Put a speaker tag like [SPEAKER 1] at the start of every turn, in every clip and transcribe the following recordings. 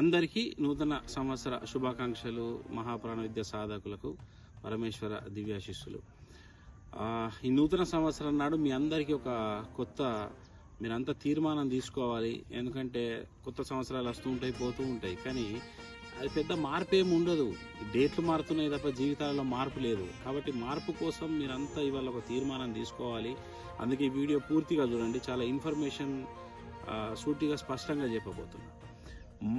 [SPEAKER 1] అందరికీ నూతన సంవత్సర శుభాకాంక్షలు మహాప్రాణ విద్య సాధకులకు పరమేశ్వర దివ్యాశిస్సులు. ఈ నూతన సంవత్సరం నాడు మీ అందరికీ ఒక కొత్త మీరంతా తీర్మానం తీసుకోవాలి. ఎందుకంటే కొత్త సంవత్సరాలు వస్తూ ఉంటాయి పోతూ ఉంటాయి. కానీ అది పెద్ద మార్పు ఏమి ఉండదు. డేట్లు మారుతున్నాయి తప్ప జీవితాలలో మార్పు లేదు. కాబట్టి మార్పు కోసం మీరంతా ఇవాళ ఒక తీర్మానం తీసుకోవాలి. అందుకే ఈ వీడియో పూర్తిగా చూడండి. చాలా ఇన్ఫర్మేషన్ సూటిగా స్పష్టంగా చెప్పబోతున్నా.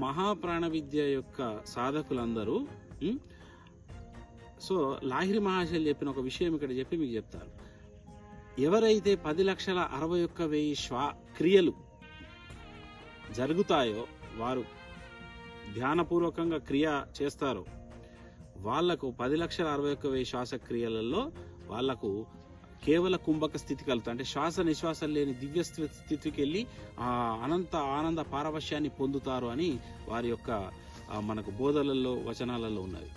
[SPEAKER 1] మహాప్రాణ విద్య యొక్క సాధకులందరూ సో లాహిరి మహాశయులు చెప్పిన ఒక విషయం ఇక్కడ చెప్పి మీకు చెప్తారు ఎవరైతే పది లక్షల అరవై ఒక్క వెయ్యి శ్వా క్రియలు జరుగుతాయో వారు ధ్యానపూర్వకంగా క్రియ చేస్తారో వాళ్ళకు పది లక్షల అరవై ఒక్క వెయ్యి శ్వాసక్రియలలో వాళ్ళకు కేవల కుంభక స్థితి కలుగుతుంది అంటే శ్వాస నిశ్వాసం లేని దివ్య స్థితికి వెళ్ళి ఆ అనంత ఆనంద పారవశ్యాన్ని పొందుతారు అని వారి యొక్క మనకు బోధలలో వచనాలలో ఉన్నది.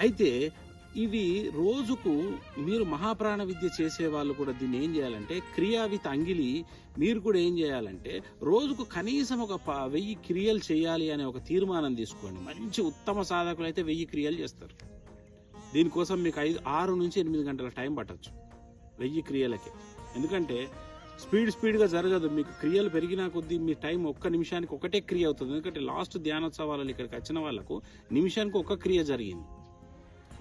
[SPEAKER 1] అయితే ఇవి రోజుకు మీరు మహాప్రాణ విద్య చేసే వాళ్ళు కూడా దీన్ని ఏం చేయాలంటే క్రియా విత్ అంగిలి మీరు కూడా ఏం చేయాలంటే రోజుకు కనీసం ఒక ప- వెయ్యి క్రియలు చేయాలి అనే ఒక తీర్మానం తీసుకోండి. మంచి ఉత్తమ సాధకులు అయితే వెయ్యి క్రియలు చేస్తారు. దీనికోసం మీకు ఐదు ఆరు నుంచి ఎనిమిది గంటల టైం పట్టచ్చు. వెయ్యి క్రియలకే. ఎందుకంటే స్పీడ్ స్పీడ్గా జరగదు. మీకు క్రియలు పెరిగినా కొద్దీ మీ టైం ఒక్క నిమిషానికి ఒకటే క్రియ అవుతుంది. ఎందుకంటే లాస్ట్ ధ్యానోత్సవాలలో ఇక్కడికి వచ్చిన వాళ్ళకు నిమిషానికి ఒక క్రియ జరిగింది.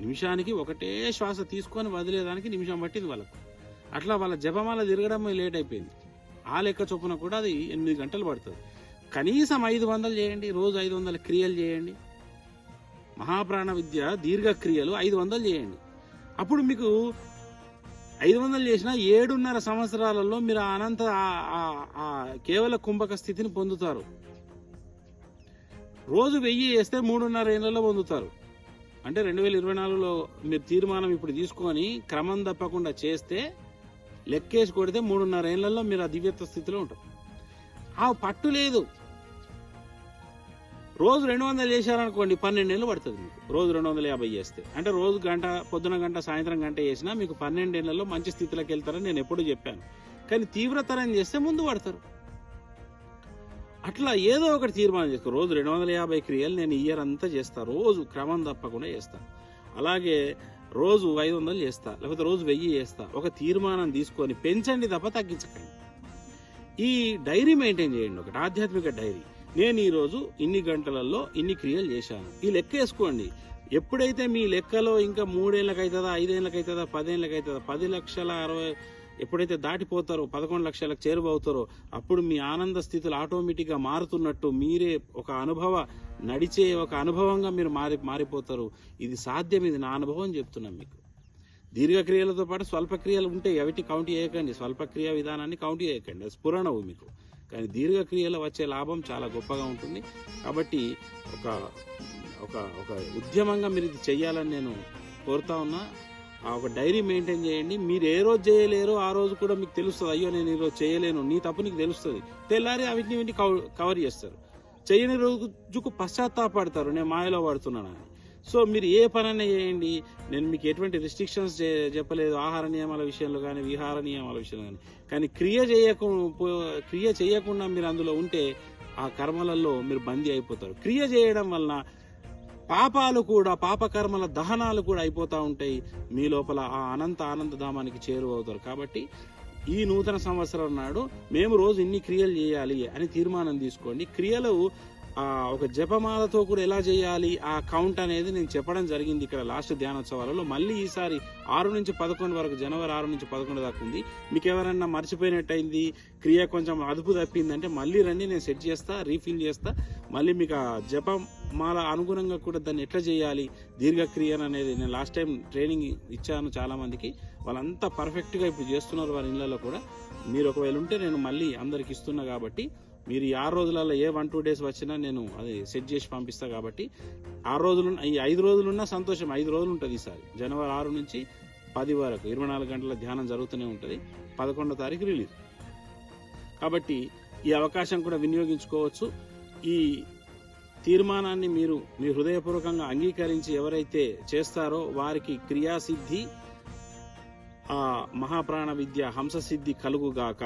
[SPEAKER 1] నిమిషానికి ఒకటే శ్వాస తీసుకొని వదిలేదానికి నిమిషం పట్టింది వాళ్ళకు. అట్లా వాళ్ళ జపమాల తిరగడం లేట్ అయిపోయింది. ఆ లెక్క చొప్పున కూడా అది ఎనిమిది గంటలు పడుతుంది. కనీసం ఐదు వందలు చేయండి. రోజు ఐదు వందల క్రియలు చేయండి. మహాప్రాణ విద్య దీర్ఘ క్రియలు ఐదు వందలు చేయండి. అప్పుడు మీకు ఐదు వందలు చేసిన ఏడున్నర సంవత్సరాలలో మీరు అనంత ఆ- కేవల కుంభక స్థితిని పొందుతారు. రోజు వెయ్యి వేస్తే మూడున్నర ఏళ్ళలో పొందుతారు. అంటే రెండు వేల ఇరవై నాలుగులో మీరు తీర్మానం ఇప్పుడు తీసుకొని క్రమం తప్పకుండా చేస్తే లెక్కేసి కొడితే మూడున్నర ఏళ్ళలో మీరు ఆ దివ్యత్వ స్థితిలో ఉంటారు. ఆ పట్టు లేదు. రోజు రెండు వందలు చేశారనుకోండి పన్నెండు నెలలు పడుతుంది మీకు. రోజు రెండు వందల యాభై చేస్తే. అంటే రోజు గంట పొద్దున గంట సాయంత్రం గంట చేసినా మీకు పన్నెండేళ్ళలో మంచి స్థితిలోకి వెళ్తారని నేను ఎప్పుడు చెప్పాను. కానీ తీవ్రతరం చేస్తే ముందు పడతారు. అట్లా ఏదో ఒకటి తీర్మానం చేసుకో రోజు రెండు వందల యాభై క్రియలు నేను ఇయర్ అంతా చేస్తా. రోజు క్రమం తప్పకుండా చేస్తా. అలాగే రోజు ఐదు వందలు చేస్తా. లేకపోతే రోజు వెయ్యి చేస్తా. ఒక తీర్మానం తీసుకొని పెంచండి తప్ప తగ్గించకండి. ఈ డైరీ మెయింటైన్ చేయండి ఒకటి. ఆధ్యాత్మిక డైరీ. నేను ఈరోజు ఇన్ని గంటలలో ఇన్ని క్రియలు చేశాను. ఈ లెక్క వేసుకోండి. ఎప్పుడైతే మీ లెక్కలో ఇంకా మూడేళ్ళకి అవుతుందా ఐదేళ్ళకి అవుతుందా పదేళ్ళకి అవుతుందా పది లక్షల అరవై ఎప్పుడైతే దాటిపోతారో పదకొండు లక్షలకు చేరువవుతారో అప్పుడు మీ ఆనంద స్థితులు ఆటోమేటిక్గా మారుతున్నట్టు మీరే ఒక అనుభవ నడిచే ఒక అనుభవంగా మీరు మారి మారిపోతారు. ఇది సాధ్యం ఇది నా అనుభవం చెప్తున్నాం మీకు. దీర్ఘక్రియలతో పాటు స్వల్పక్రియలు ఉంటాయి అవిటి కౌంట్ చేయకండి. స్వల్పక్రియ విధానాన్ని కౌంట్ చేయకండి. అది స్ఫురణవు మీకు. కానీ దీర్ఘక్రియలో వచ్చే లాభం చాలా గొప్పగా ఉంటుంది. కాబట్టి ఒక ఒక ఒక ఉద్యమంగా మీరు ఇది చేయాలని నేను కోరుతా ఉన్నా. ఆ ఒక డైరీ మెయింటైన్ చేయండి. మీరు ఏ రోజు చేయలేరో ఆ రోజు కూడా మీకు తెలుస్తుంది అయ్యో నేను ఈ రోజు చేయలేను నీ తప్పు నీకు తెలుస్తుంది. తెల్లారి అవిటిని కవర్ చేస్తారు. చేయని రోజుకు పశ్చాత్తాపడతారు. నేను మాయలో పడుతున్నాను అని. సో మీరు ఏ పనైనా చేయండి. నేను మీకు ఎటువంటి రిస్ట్రిక్షన్స్ చెప్పలేదు. ఆహార నియమాల విషయంలో కానీ విహార నియమాల విషయంలో కానీ కానీ క్రియ చేయకుండా క్రియ చేయకుండా మీరు అందులో ఉంటే ఆ కర్మలలో మీరు బందీ అయిపోతారు. క్రియ చేయడం వలన పాపాలు కూడా పాపకర్మల దహనాలు కూడా అయిపోతూ ఉంటాయి. మీ లోపల ఆ అనంత ఆనందధామానికి చేరువవుతారు. కాబట్టి ఈ నూతన సంవత్సరం నాడు మేము రోజు ఇన్ని క్రియలు చేయాలి అని తీర్మానం తీసుకోండి. క్రియలు ఒక జపమాలతో కూడా ఎలా చేయాలి? ఆ కౌంట్ అనేది నేను చెప్పడం జరిగింది ఇక్కడ లాస్ట్ ధ్యానోత్సవాలలో. మళ్ళీ ఈసారి ఆరు నుంచి పదకొండు వరకు జనవరి ఆరు నుంచి పదకొండు దాకా ఉంది. మీకు ఎవరన్నా మర్చిపోయినట్టయింది? క్రియ కొంచెం అదుపు తప్పిందంటే మళ్ళీ రండి నేను సెట్ చేస్తా రీఫిల్ చేస్తా. మళ్ళీ మీకు ఆ జపమాల అనుగుణంగా కూడా దాన్ని ఎట్లా చేయాలి? దీర్ఘక్రియను అనేది నేను లాస్ట్ టైం ట్రైనింగ్ ఇచ్చాను చాలామందికి. వాళ్ళంతా పర్ఫెక్ట్గా ఇప్పుడు చేస్తున్నారు వారి ఇళ్ళలో కూడా. మీరు ఒకవేళ ఉంటే నేను మళ్ళీ అందరికి ఇస్తున్నా కాబట్టి మీరు ఈ ఆరు రోజులలో ఏ వన్ టూ డేస్ వచ్చినా నేను అది సెట్ చేసి పంపిస్తా కాబట్టి ఆరు రోజులు ఈ ఐదు రోజులున్నా సంతోషం. ఐదు రోజులు ఉంటుంది ఈసారి జనవరి ఆరు నుంచి పది వరకు ఇరవై నాలుగు గంటల ధ్యానం జరుగుతూనే ఉంటుంది. పదకొండో తారీఖు రిలీజ్. కాబట్టి ఈ అవకాశం కూడా వినియోగించుకోవచ్చు. ఈ తీర్మానాన్ని మీరు మీ హృదయపూర్వకంగా అంగీకరించి ఎవరైతే చేస్తారో వారికి క్రియాసిద్ధి ఆ మహాప్రాణ విద్య హంససిద్ధి కలుగుగాక.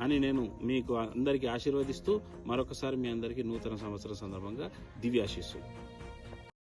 [SPEAKER 1] అని నేను మీకు అందరికీ ఆశీర్వదిస్తూ మరొకసారి మీ అందరికీ నూతన సంవత్సరం సందర్భంగా దివ్యాశీస్సులు.